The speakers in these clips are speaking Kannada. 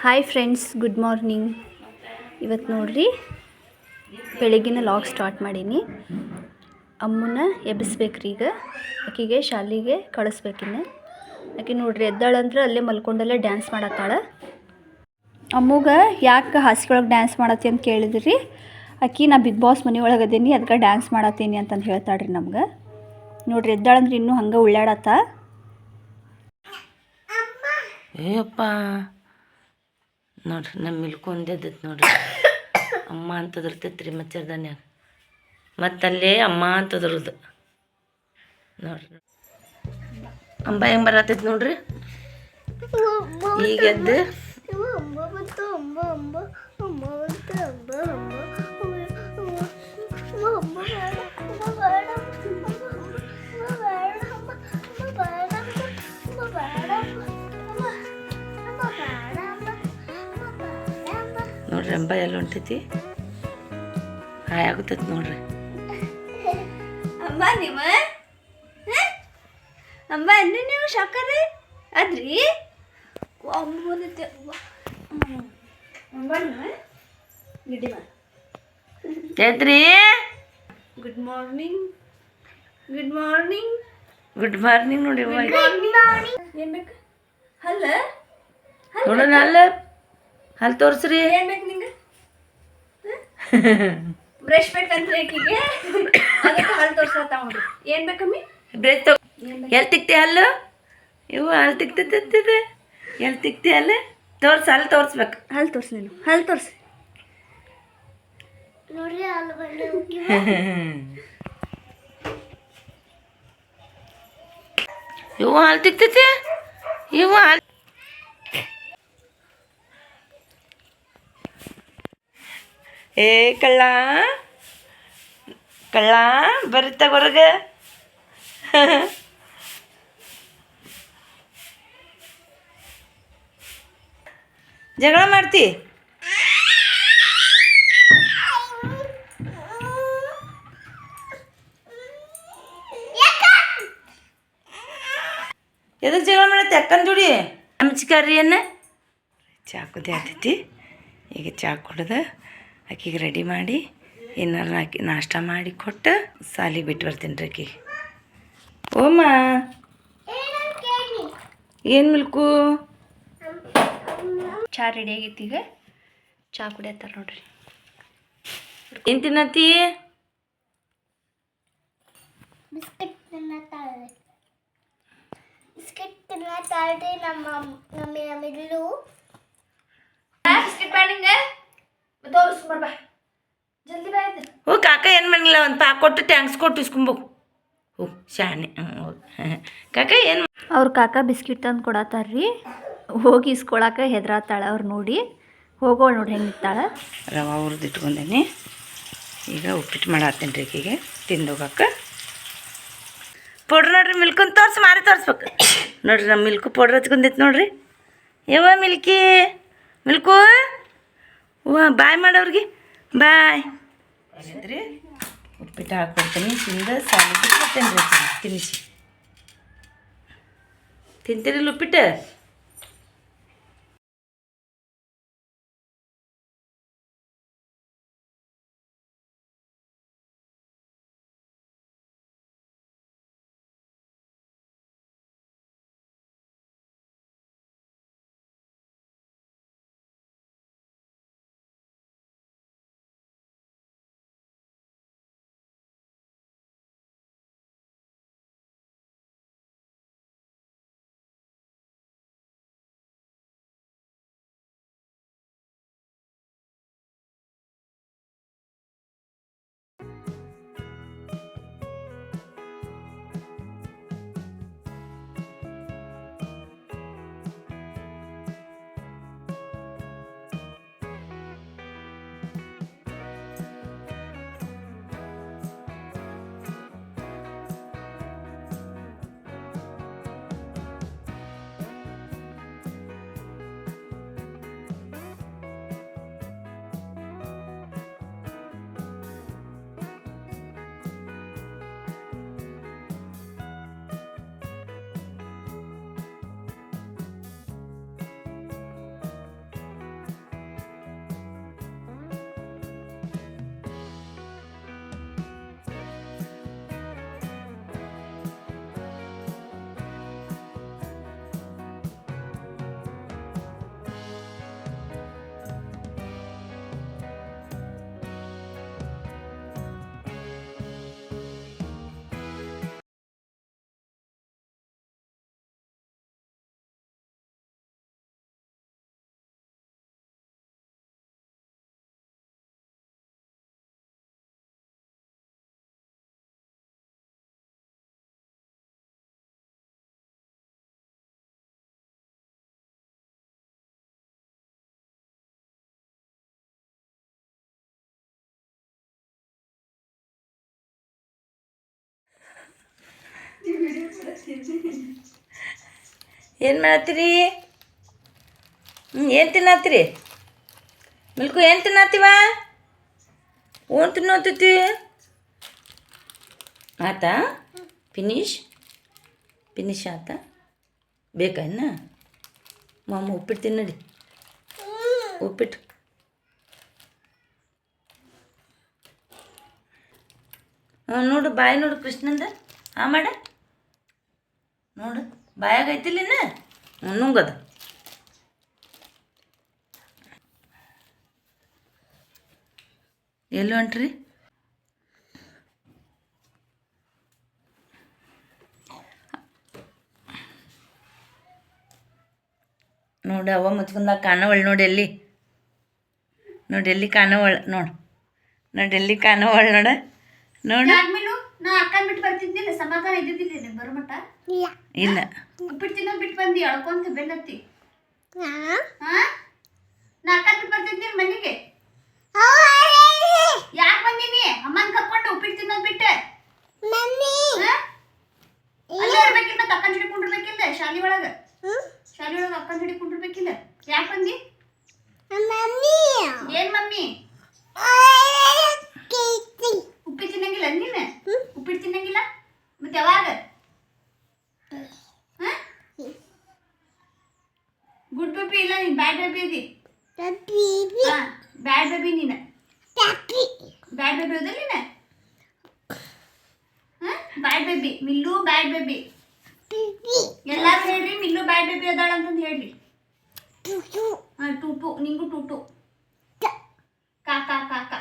ಹಾಯ್ ಫ್ರೆಂಡ್ಸ್ ಗುಡ್ ಮಾರ್ನಿಂಗ್ ಇವತ್ತು ನೋಡ್ರಿ ಬೆಳಗಿನ ಲಾಗ್ ಸ್ಟಾರ್ಟ್ ಮಾಡೀನಿ. ಅಮ್ಮನ ಎಬ್ಬಿಸ್ಬೇಕ್ರಿ ಈಗ. ಆಕೆಗೆ ಶಾಲೆಗೆ ಕಳಿಸ್ಬೇಕಿನ್ನು ಆಕೆ ನೋಡ್ರಿ ಎದ್ದಾಳಂದ್ರೆ ಅಲ್ಲೇ ಮಲ್ಕೊಂಡಲ್ಲೇ ಡ್ಯಾನ್ಸ್ ಮಾಡತ್ತಾಳೆ. ಅಮ್ಮಗ ಯಾಕೆ ಹಾಸಿಗೆ ಡ್ಯಾನ್ಸ್ ಮಾಡತ್ತೆ ಅಂತ ಕೇಳಿದ್ರಿ. ಆಕಿ, ನಾ ಬಿಗ್ ಬಾಸ್ ಮನೆ ಒಳಗೆ ಅದೀನಿ ಅದಕ್ಕೆ ಡ್ಯಾನ್ಸ್ ಮಾಡತ್ತೀನಿ ಅಂತಂದು ಹೇಳ್ತಾಳ್ರಿ ನಮ್ಗೆ. ನೋಡ್ರಿ ಎದ್ದಾಳಂದ್ರೆ ಇನ್ನೂ ಹಂಗೆ ಉಳ್ಳಾಡತ್ತ. ಏಯಪ್ಪ ನೋಡ್ರಿ ನಮ್ಮ ಮಿಲ್ಕು ಇದ್ದೈತೆ ನೋಡ್ರಿ. ಅಮ್ಮ ಅಂತ ರೀ ಮಚ್ಚರ್ದಾನ್ಯಾಗ ಮತ್ತಲ್ಲೇ ಅಮ್ಮ ಅಂತದ್ರದ್ದು. ನೋಡ್ರಿ. ಅಂಬ ಹೆಂಗೆ ಬರತೈತಿ ನೋಡ್ರಿ? ಈಗ ಎದ್ದು. ನೋಡ್ರಿ ಅಂಬ ಎಲ್ಲ ಹೊಂಟೈತಿ. ಹಾಯ್ ಆಗುತ್ತೈತಿ ನೋಡ್ರಿ. ಅಮ್ಮ ನೀವು? ಅಮ್ಮ ಅನ್ನ ನೀವು ಶಾಕರಿ ಅದ್ರಿ? ಅಮ್ಮ ಬಂದೈತೆ. ಗಿಡ್ಡಿ ಎದ್ರಿ good morning good morning good morning ನೋಡಿ ಏನ್ ಬೇಕು? ಹಲ್ಲ? ನೋಡೋಣ ಅಲ್ಲ ಅಲ್ಲಿ ತೋರಿಸ್ರಿ. ಏನ್ ಬೇಕು ನಿಂಗೆ? ಬ್ರಷ್ ಬೇಕಂದ್ರೆ ಆಕಿಗೆ ಅದಕ್ಕೆ ಹಲ್ ತೋರ್ಸತ್ತ ಏನು ಏನ್ ಬೇಕಮ್ಮಿ ಬ್ರೇಕ್ ತಗೋ ಎಲ್ಲಿ ತಿಕ್ತಿ ಹಲ್ಲು? ಇವು ಅಲ್ಲಿ ತಿಕ್ತಿದ್ದೆ ಎಲ್ಲಿ ತಿಕ್ತಿ ಅಲ್ಲ ತೋರ್ಸು ಅಲ್ಲಿ ತೋರಿಸ್ಬೇಕು. ಹಲ್ ತೋರ್ಸಿ ನೀನು. ಹಲ್ ತೋರ್ಸಿ. ಇವು ಹಾಲು ತಿಕ್ತೈತಿ ಇವು ಅಲ್ಲಿ ಏ ಕಳ್ಳ. ಕಳ್ಳ ಬರುತ್ತ ಹೊರಗೆ. ಜಗಳ ಮಾಡ್ತಿ? ಎದಕ್ಕೆ ಜಗಳ ಮಾಡತ್ತೆ ಅಕ್ಕನ ಜೋಡಿ? ಅನ್ನ ಚಾ ಕುದಿ ಆಗ್ತೈತಿ ಈಗ ಚಾ ಕುಡ್ದು. ಆಕಿಗೆ ರೆಡಿ ಮಾಡಿ ಏನಾರು ಆಕಿ ನಾಷ್ಟ ಮಾಡಿ ಕೊಟ್ಟು ಸಾಲಿ ಬಿಟ್ಟು ಬರ್ತೀನಿ ರೀ ಆಕಿಗೆ ಓಮ್ಮ ಏನು ಮಿಲ್ಕು? ಚಾ ರೆಡಿ ಆಗೈತಿ ಈಗ. ಚಾ ಕುಡಿಯತ್ತಾರ ನೋಡ್ರಿ. ಏನು ತಿನ್ನತ್ತಿ? ಬಿಸ್ಕೆಟ್ ತಿನ್ನತ್ತಾಳೆ ಬಿಸ್ಕೆಟ್ ನಮ್ಮ ನಮ್ಮ ಮಿಲ್ಲು. ಬಿಸ್ಕೆಟ್ ಬೇಡ ನಿಂಗೆ ತೋರಿಸ್ ಬಾ. ಜಲ್ದಿ ಬಾ ಓ ಕಾಕ ಏನು ಮಾಡಿಲ್ಲ ಒಂದು ಪಾಕ್ ಕೊಟ್ಟು ಟ್ಯಾಂಕ್ಸ್ ಕೊಟ್ಟು ಇಸ್ಕೊಂಬೋಕು ಓ ಶಾನೆ ಹ್ಞೂ ಕಾಕ ಏನು ಅವ್ರ ಕಾಕ ಬಿಸ್ಕಿಟ್ ತಂದು ಕೊಡತ್ತಾರ್ರಿ. ಹೋಗಿ ಇಸ್ಕೊಳಕ್ಕೆ ಹೆದ್ರಾತಾಳ ಅವ್ರು ನೋಡಿ. ಹೋಗೋಳು ನೋಡಿ ಹೆಂಗೆ ಇರ್ತಾಳೆ. ರವ ಹುರಿದು ಇಟ್ಕೊಂಡೇನಿ. ಈಗ ಉಪ್ಪಿಟ್ಟು ಮಾಡತ್ತೀನಿ ರೀ ಈಕಿಗೆ. ತಿಂದೋಗಕ್ಕೆ ಪೌಡ್ರ್ ನೋಡ್ರಿ ಮಿಲ್ಕನ್ನು ತೋರ್ಸಿ ಮಾರಿ ತೋರಿಸ್ಬೇಕು. ನೋಡ್ರಿ ನಮ್ಮ ಮಿಲ್ಕು ಪೌಡ್ರ್ ಹಚ್ಕೊಂಡೈತೆ ನೋಡ್ರಿ. ಯಾವ ಮಿಲ್ಕಿ. ಮಿಲ್ಕು. ಬಾಯ್ ಮಾಡೋರ್ಗೆ ಬಾಯ್. ರೀ ಉಪ್ಪಿಟ್ಟು ಹಾಕ್ಕೊಡ್ತೀನಿ. ತಿಂದು ಸಾಲಿಗೆ ತಿನ್ನಿಸಿ. ತಿಂತೀರಿಲ್ಲ ಉಪ್ಪಿಟ್ಟು? ಏನು ಮಾಡತ್ತೀರಿ? ಹ್ಞೂ ಏನು ತಿನ್ನತ್ತೀರಿ? ಮಿಲ್ಕು, ಏನು ತಿನ್ನತ್ತೀವ? ಓನ್ ತಿನ್ನೋತೈತಿ. ಆತ? ಫಿನಿಶ್? ಫಿನಿಶ್ ಆತ? ಬೇಕಾ ಇನ್ನ? ಮಾಮ, ಉಪ್ಪಿಟ್ಟು ತಿನ್ನಡಿ. ಉಪ್ಪಿಟ್ಟು. ನೋಡು, ಬಾಯಿ ನೋಡು ಕೃಷ್ಣಂದ. ಆ ಮಾಡ. ನೋಡು ಬಾಯಾಗ ಐತಿಲ್ಲಿನ ನುಂಗದು. ಎಲ್ಲಿ ಹೊಂಟ್ರಿ? ನೋಡಿ ಅವ ಮುಚ್ಕೊಂಡಾಗ ಕಾಣವಳು ನೋಡಿ ಎಲ್ಲಿ? ನೋಡಿ ಎಲ್ಲಿ ಕಾಣವಳು ನೋಡು. ನೋಡಿ ಎಲ್ಲಿ ಕಾಣವಳು ನೋಡ. ನೋಡು. ಆದ್ಮೇಲೆ ನಾ ಅಕ್ಕನ್ ಬಿಟ್ಟು ಬರ್ತಿದ್ನಿಲ್ಲ ಸಮಾಧಾನ ಇದ್ದಿದ್ದಿಲ್ಲ ನೀನು ಬರೋ ಮಟ್ಟ? ಇಲ್ಲ. ಉಪ್ಪಿಟ್ಟು ತಿನ್ನೋದು ಬಿಟ್ಟು ಬಂದಿ ಅಳ್ಕೊಂತ ಬೆನ್ನತ್ತಿ. ಹಾ ಹಾ ನಾ ಅಕ್ಕನ್ ಬಿಟ್ಟು ಬರ್ತಿದ್ನಿಲ್ಲ ಮನೆಗೆ? ಯಾಕೆ ಬಂದೀನಿ? ಅಮ್ಮನ್ ಕರ್ಕೊಂಡು ಉಪ್ಪಿಟ್ಟು ತಿನ್ನೋದು ಬಿಟ್ಟೆ. ಮಮ್ಮಿ. ಹಾ? ಅಲ್ಲೇ ಇರ್ಬೇಕಿಲ್ಲ ಅಕ್ಕನ್ ಜೋಡಿ ಕುಂಡಿರ್ಬೇಕಿಲ್ಲ ಶಾಲಿ ಒಳಗ. ಶಾಲಿ ಒಳಗ ಅಕ್ಕನ್ ಜೋಡಿ ಕುಂಡಿರ್ಬೇಕಿಲ್ಲ. ಯಾಕೆ ಬಂದಿ? ಮಮ್ಮಿ. ಏನ್ ಮಮ್ಮಿ? ಉಪ್ಪಿಟ್ಟು ತಿನ್ನಂಗಿಲ್ಲ ನೀನು? ಉಪ್ಪಿಟ್ಟು ತಿನ್ನಂಗಿಲ್ಲ? ಮತ್ತೆ ಯಾವಾಗ? ಗುಡ್ ಬೇಬಿ ಇಲ್ಲ ನೀನ್ ಬ್ಯಾಡ್ ಬೇಬಿ ಅದಿ. ಬೀಬಿ ಬ್ಯಾಡ್ ಬೇಬಿ ನೀನು. ಬ್ಯಾಡ್ ಬೇಬಿ ಹೋದಲ್ಲ ನೀನು? ಬ್ಯಾಡ್ ಬೇಬಿ ಮಿಲ್ಲು ಬ್ಯಾಡ್ ಬೇಬಿ ಎಲ್ಲ ಎಲ್ಲಾರು ಹೇಳ್ರಿ ಮಿಲ್ಲು ಬ್ಯಾಡ್ ಬೇಬಿ ಅದಾಳ ಅಂತಂದು ಹೇಳ್ರಿ. ಟುಟು ಹಾ ಟೂ ಟು ನಿಂಗೂ ಟೂ ಟು ಕಾ ಕಾ ಕಾ ಕಾ.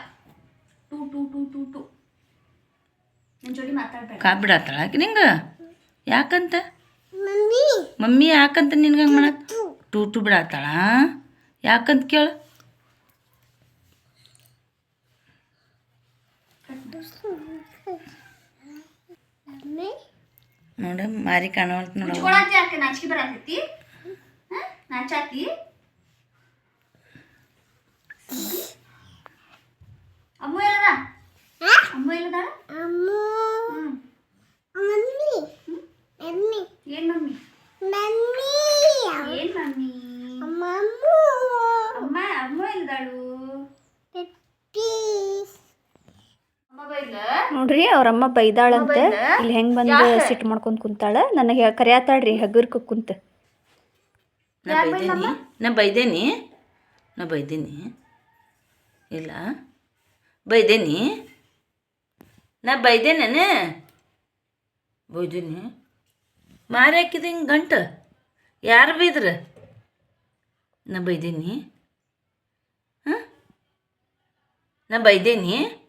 ಟೂ ಟೂ ಟೂ ಟೂ ಟೂ ನನ್ನ ಜೋಡಿ ಮಾತಾಡ್ಬೇಡ ಕಾ ಬಿಡತ್ತಾಳ ಆಕಿ ನಿಂಗೆ ಯಾಕಂತ ಮಮ್ಮಿ ಮಮ್ಮಿ ಯಾಕಂತ ನಿನ್ಗೆ ಹಂಗೆ ಮಾಡತ್ ಟೂಟು ಬಿಡತ್ತಾಳ ಯಾಕಂತ ಕೇಳು ಮಮ್ಮಿ ನೋಡ ಮಾರಿ ಕಾಣವಲ್ತ ನೋಡ ಮುಚ್ಕೊಳತಿ ಯಾಕೆ ನಾಚಿಕೆ ಬರತೈತಿ ಹಾ? ನಾಚಾತಿ ಅಮ್ಮು ಎಲ್ಲದ ಅಮ್ಮು ಅಮ್ಮ. ಹ್ಮ್. ಮಮ್ಮಿ. ಮಮ್ಮಿ. ಏನ್ ಮಮ್ಮಿ? ಮಮ್ಮಿ. ಏನ್ ಮಮ್ಮಿ? ಅಮ್ಮ. ಅಮ್ಮ ಎಲ್ಲದಾಳು ಪೀಸ್ ಅಮ್ಮ ಬೈಲ ನೋಡ್ರಿ ಅವ್ರಮ್ಮ ಬೈದಾಳಂತ. ಇಲ್ಲಿ ಹೆಂಗ್ ಬಂದು? ಸಿಟ್ಟು ಮಾಡ್ಕೊಂಡ್ ಕುಂತಾಳ? ನನಗೆ ಕರಿಯಾತಾಳ್ರಿ ಹಗುರ್ಕ ಕುಂತ. ನಾ ಬೈದೇನಿ ನಾ ಬೈದೇನಿ. ನಾ ಬೈದೇನಿ. ಇಲ್ಲ. ಬೈದೇನಿ. ನಾ ಬೈದೇನೇನೆ ಬೈದೀನಿ. ಮಾರಿ ಹಾಕಿದೆ ಹಿಂಗೆ ಗಂಟು. ಯಾರು ಬೈದ್ರ? ನಾ ಬೈದೀನಿ. ಹಾಂ? ನಾ ಬೈದೇನಿ.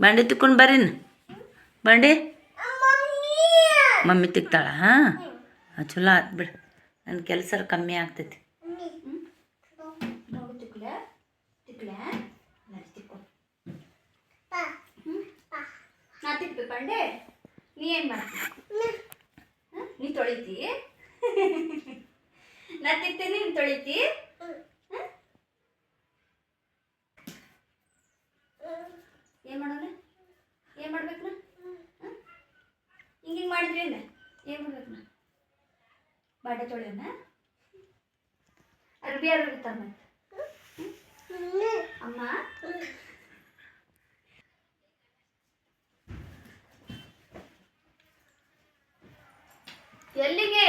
ಬಂಡೆ ತಿಕ್ಕೊಂಡು ಬರೀನ. ಬಂಡೆ? ಮಮ್ಮಿ ತಿಕ್ತಾಳ? ಹಾಂ? ಚಲೋ ಆತ್ ಬಿಡು. ನನ್ನ ಕೆಲಸ ಕಮ್ಮಿ ಆಗ್ತೈತಿ. ನಾ ತಿಕ್ಬೇಕು ಬಂಡೆ ನೀ ಏನ್ ಮಾಡ್ತೀನಿ ನೀ. ತೊಳಿತಿ? ನಾ ತಿಕ್ತೀನಿ ನೀನ್ ತೊಳಿತಿ? ಏನ್ ಮಾಡೋಣ ಏನು ಮಾಡ್ಬೇಕು ನಾ ಹಿಂಗೆ ಮಾಡಿದ್ರಿ ಏನ? ಏನ್ ಮಾಡ್ಬೇಕು ನಾ ಬಾಂಡೆ ತೊಳೆಯೋಣ ಅರ್ಬಿ ಅರ್ಬಿ ತಮ್ಮ ಅಮ್ಮ ಎಲ್ಲಿಗೆ?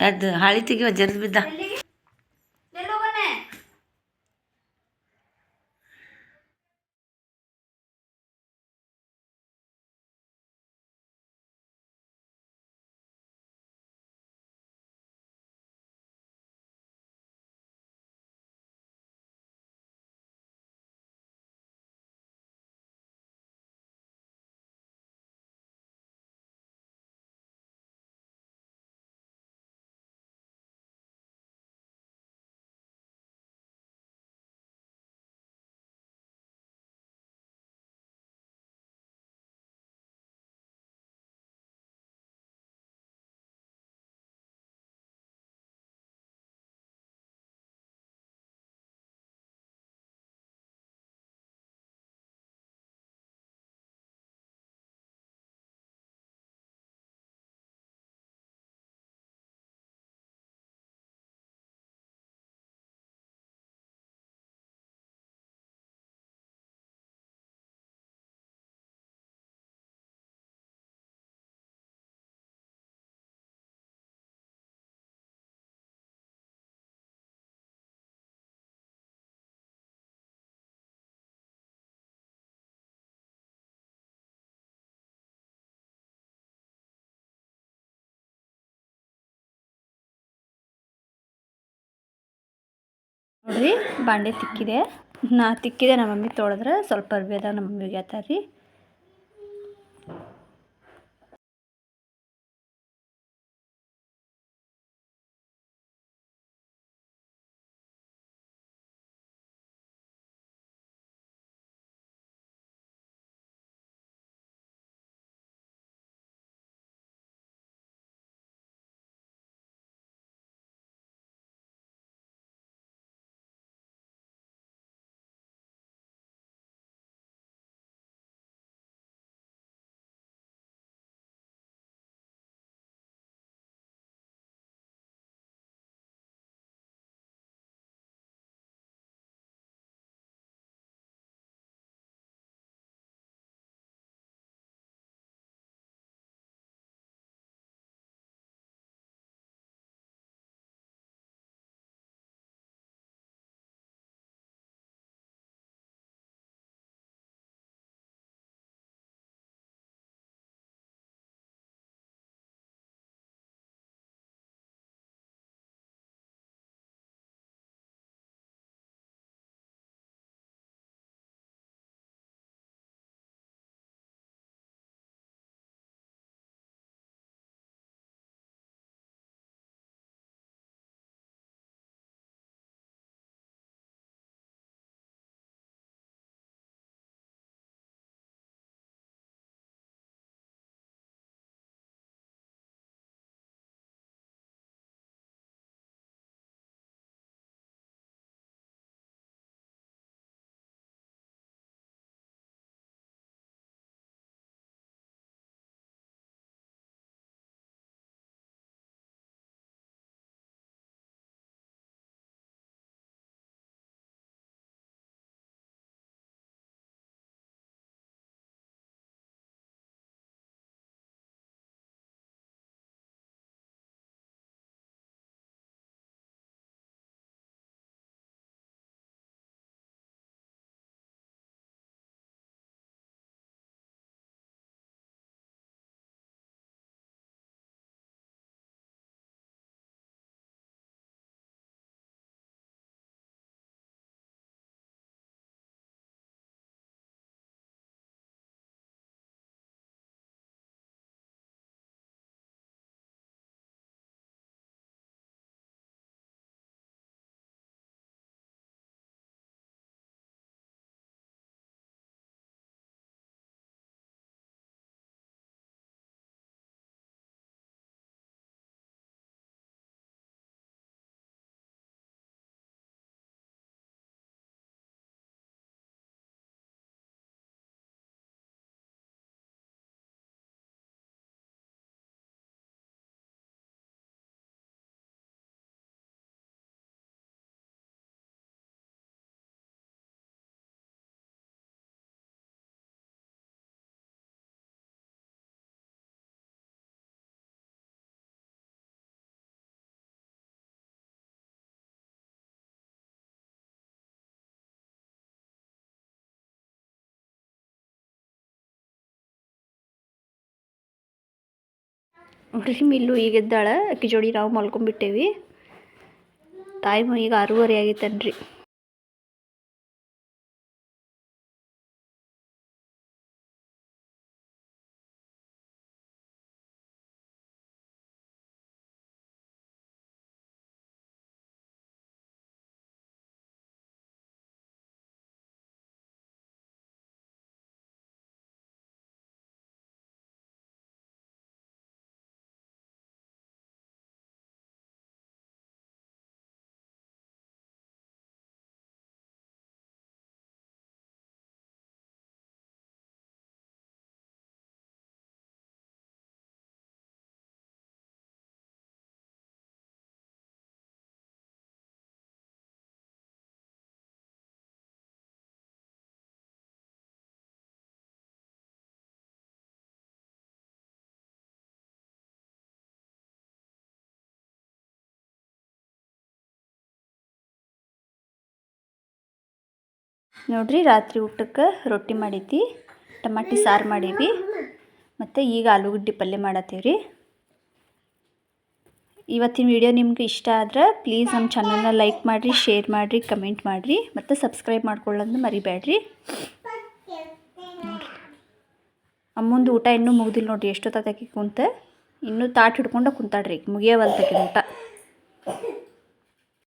ಅದು ಹಾಳಿ ತೆಗಿವ ಜರ್ದು ಬಿದ್ದ? ಬಾಂಡೆ ತಿಕ್ಕಿದೆ. ನಾ ತಿಕ್ಕಿದೆ ನಮ್ಮ ಮಮ್ಮಿ ತೊಳೆದ್ರೆ ಸ್ವಲ್ಪ ಅರ್ವಿ ಅದ ನಮ್ಮ ಮಮ್ಮಿಗೆ ಹೇಳ್ತಾರೆ ರೀ ನೋಡ್ರಿ ಮಿಲ್ಲು ಈಗ ಎದ್ದಾಳೆ. ಅಕ್ಕಿ ಜೋಡಿ ನಾವು ಮಲ್ಕೊಂಡ್ಬಿಟ್ಟೇವಿ. ತಾಯಿ ಈಗ ಆರೂವರೆ ಆಗೈತನ್ರಿ ನೋಡ್ರಿ ರಾತ್ರಿ ಊಟಕ್ಕೆ ರೊಟ್ಟಿ ಮಾಡೈತಿ ಟಮಾಟಿ ಸಾರು ಮಾಡೀವಿ ಮತ್ತು ಈಗ ಆಲೂಗಡ್ಡೆ ಪಲ್ಯ ಮಾಡತ್ತೀವಿ ರೀ ಇವತ್ತಿನ ವಿಡಿಯೋ ನಿಮ್ಗೆ ಇಷ್ಟ ಆದ್ರೆ ಪ್ಲೀಸ್ ನಮ್ಮ ಚಾನಲ್ನ ಲೈಕ್ ಮಾಡಿರಿ ಶೇರ್ ಮಾಡಿರಿ ಕಮೆಂಟ್ ಮಾಡಿರಿ, ಮತ್ತು ಸಬ್ಸ್ಕ್ರೈಬ್ ಮಾಡ್ಕೊಳ್ಳೋದು ಮರಿಬೇಡ್ರಿ. ಅಮ್ಮಂದು ಊಟ ಇನ್ನೂ ಮುಗ್ದಿಲ್ಲ ನೋಡಿರಿ ಎಷ್ಟೊತ್ತಾಕಿ ಕುಂತ, ಇನ್ನೂ ತಾಟ್ ಹಿಡ್ಕೊಂಡು ಕುಂತಾಡ್ರಿ ಮುಗಿಯವಲ್ತಕಿ ಊಟ.